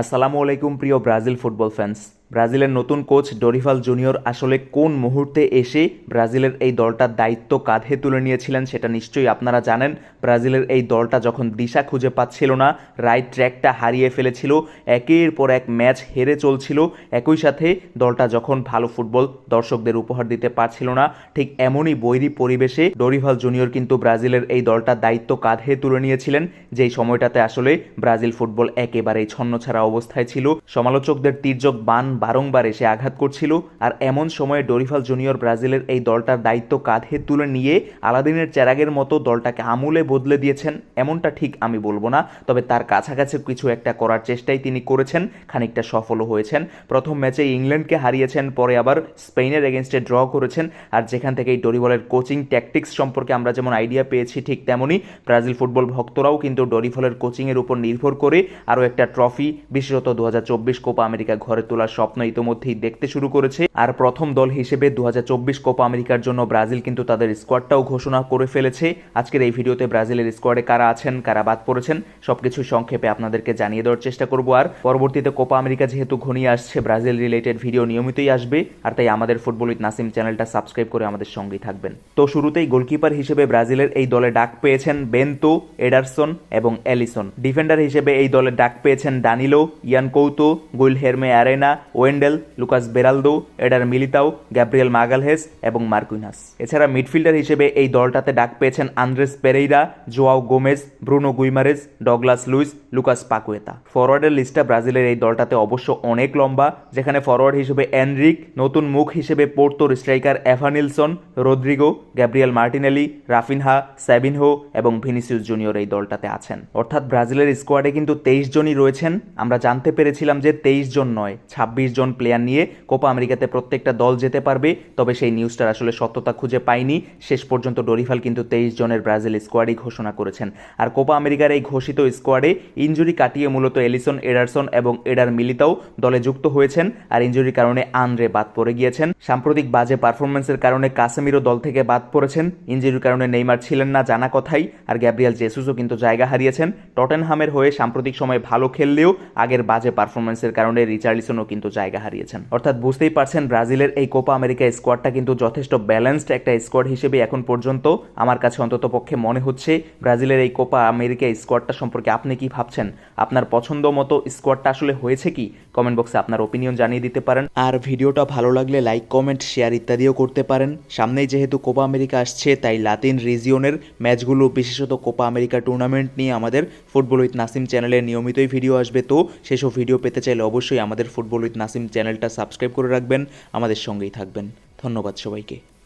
আসসালামু আলাইকুম প্রিয় ব্রাজিল ফুটবল ফ্যান্স। ব্রাজিলের নতুন কোচ ডরিফাল জুনিয়র আসলে কোন মুহূর্তে এসে ব্রাজিলের এই দলটার দায়িত্ব কাঁধে তুলে নিয়েছিলেন সেটা নিশ্চয়ই আপনারা জানেন। ব্রাজিলের এই দলটা যখন দিশা খুঁজে পাচ্ছিল না, রাইট ট্র্যাকটা হারিয়ে ফেলেছিল, একের পর এক ম্যাচ হেরে চলছিল, একই সাথে দলটা যখন ভালো ফুটবল দর্শকদের উপহার দিতে পারছিল না, ঠিক এমনই বৈরী পরিবেশে ডরিভাল জুনিয়র কিন্তু ব্রাজিলের এই দলটার দায়িত্ব কাঁধে তুলে নিয়েছিলেন, যেই সময়টাতে আসলে ব্রাজিল ফুটবল একেবারেই ছন্নছাড়া অবস্থায় ছিল। সমালোচকদের তির্যক বান বারংবার এসে আঘাত করছিল আর এমন সময়ে ডরিফাল জুনিয়র ব্রাজিলের এই দলটার দায়িত্ব কাঁধে তুলে নিয়ে আলাদিনের চেরাগের মতো দলটাকে আমূলে বদলে দিয়েছেন, এমনটা ঠিক আমি বলব না। তবে তার কাছাকাছি কিছু একটা করার চেষ্টাই তিনি করেছেন, খানিকটা সফলও হয়েছেন। প্রথম ম্যাচে ইংল্যান্ডকে হারিয়েছেন, পরে আবার স্পেনের এগেনস্টে ড্র করেছেন আর যেখান থেকে এই ডরিফলের কোচিং ট্যাকটিক্স সম্পর্কে আমরা যেমন আইডিয়া পেয়েছি ঠিক তেমনই ব্রাজিল ফুটবল ভক্তরাও কিন্তু ডরিফলের কোচিংয়ের উপর নির্ভর করে আরও একটা ট্রফি, বিশেষত দু কোপা আমেরিকা ঘরে তোলার স্বপ্ন ইতোমধ্যেই দেখতে শুরু করেছে। আর প্রথম দল হিসেবে দু হাজার চব্বিশ কোপা আমেরিকার জন্য ব্রাজিল কিন্তু তাদের স্কোয়াডটাও ঘোষণা করে ফেলেছে। আজকের এই ভিডিওতে ব্রাজিলের স্কোয়াডে কারা আছেন, কারা বাদ পড়েছেন, সবকিছু সংক্ষেপে আপনাদেরকে জানিয়ে দেওয়ার চেষ্টা করব। আর পরবর্তীতে কোপা আমেরিকা যেহেতু ঘনিয়ে আসছে, ব্রাজিল রিলেটেড ভিডিও নিয়মিতই আসবে। আর তাই আমাদের ফুটবল উইথ নাসিম চ্যানেলটা সাবস্ক্রাইব করে আমাদের সঙ্গেই থাকবেন। তো শুরুতেই গোলকিপার হিসেবে ব্রাজিলের এই দলে ডাক পেয়েছেন বেন্তো, এডারসন এবং এলিসন। ডিফেন্ডার হিসেবে এই দলে ডাক পেয়েছেন Danilo Yan Couto Guilherme Arana Wendell, Lucas Beraldo, Eder Militao, Gabriel Magalhaes এবং মার্কুইনাস। এছাড়া মিডফিল্ডার হিসেবে এই দলটাতে ডাক পেয়েছেন Andreas Pereira, Joao Gomes, Bruno Guimaraes, Douglas Luiz, Lucas Paqueta. ফরওয়ার্ডের লিস্টটা ব্রাজিলের এই দলটাতে অবশ্য অনেক লম্বা, যেখানে ফরওয়ার্ড হিসেবে এনরিক, নতুন মুখ হিসেবে পোর্তোর striker Evanilson Rodrygo, Gabriel Martinelli, Raphinha, Savinho এবং ভিনিসিউস জুনিয়র এই দলটাতে আছেন। অর্থাৎ ব্রাজিলের স্কোয়াডে কিন্তু তেইশ জনই রয়েছেন। আমরা জানতে পেরেছিলাম যে তেইশ জন নয়, ছাব্বিশ জন প্লেয়ার নিয়ে কোপা আমেরিকাতে প্রত্যেকটা দল যেতে পারবে, তবে সেই নিউজটার আসলে সত্যতা খুঁজে পায়নি শেষ পর্যন্ত ডরিফাল কিন্তু তেইশ জনের ব্রাজিল স্কোয়াডই ঘোষণা করেছেন। আর কোপা আমেরিকার এই ঘোষিত স্কোয়াডে ইঞ্জুরি কাটিয়ে মূলত এলিসন এডারসন এবং এডার মিলিতাও দলে যুক্ত হয়েছেন, আর ইঞ্জুরির কারণে আনরে বাদ পড়ে গিয়েছেন। সাম্প্রতিক বাজে পারফরমেন্সের কারণে কাসেমিরও দল থেকে বাদ পড়েছেন। ইঞ্জুরির কারণে নেইমার ছিলেন না জানা কথাই, আর গ্যাব্রিয়াল জেসুসও কিন্তু জায়গা হারিয়েছেন। টটেনহামের হয়ে সাম্প্রতিক সময়ে ভালো খেললেও আগের বাজে পারফরমেন্সের কারণে রিচার্লিসনও কিন্তু জায়গা হারিয়েছেন। অর্থাৎ বুঝতেই পারছেন ব্রাজিলের এই কোপা আমেরিকা স্কোয়াডটা কিন্তু যথেষ্ট ব্যালেন্সড একটা স্কোয়াড হিসেবে এখন পর্যন্ত আমার কাছে অন্তত পক্ষে মনে হচ্ছে ব্রাজিলের এই কোপা আমেরিকা স্কোয়াডটা সম্পর্কে আপনি কি ভাবছেন? আপনার পছন্দ মতো স্কোয়াডটা আসলে হয়েছে কি? কমেন্ট বক্সে আপনার ওপিনিয়ন জানিয়ে দিতে পারেন। আর ভিডিওটা ভালো লাগলে লাইক কমেন্ট শেয়ার ইত্যাদিও করতে পারেন। সামনেই যেহেতু কোপা আমেরিকা আসছে, তাই লাতিন রিজিয়নের ম্যাচগুলো, বিশেষত কোপা আমেরিকা টুর্নামেন্ট নিয়ে আমাদের ফুটবল উইথ নাসিম চ্যানেলে নিয়মিতই ভিডিও আসবে। তো সেসব ভিডিও পেতে চাইলে অবশ্যই আমাদের ফুটবল উইথ নাসিম চ্যানেলটা সাবস্ক্রাইব করে রাখবেন। আমাদের সঙ্গেই থাকবেন। ধন্যবাদ সবাইকে।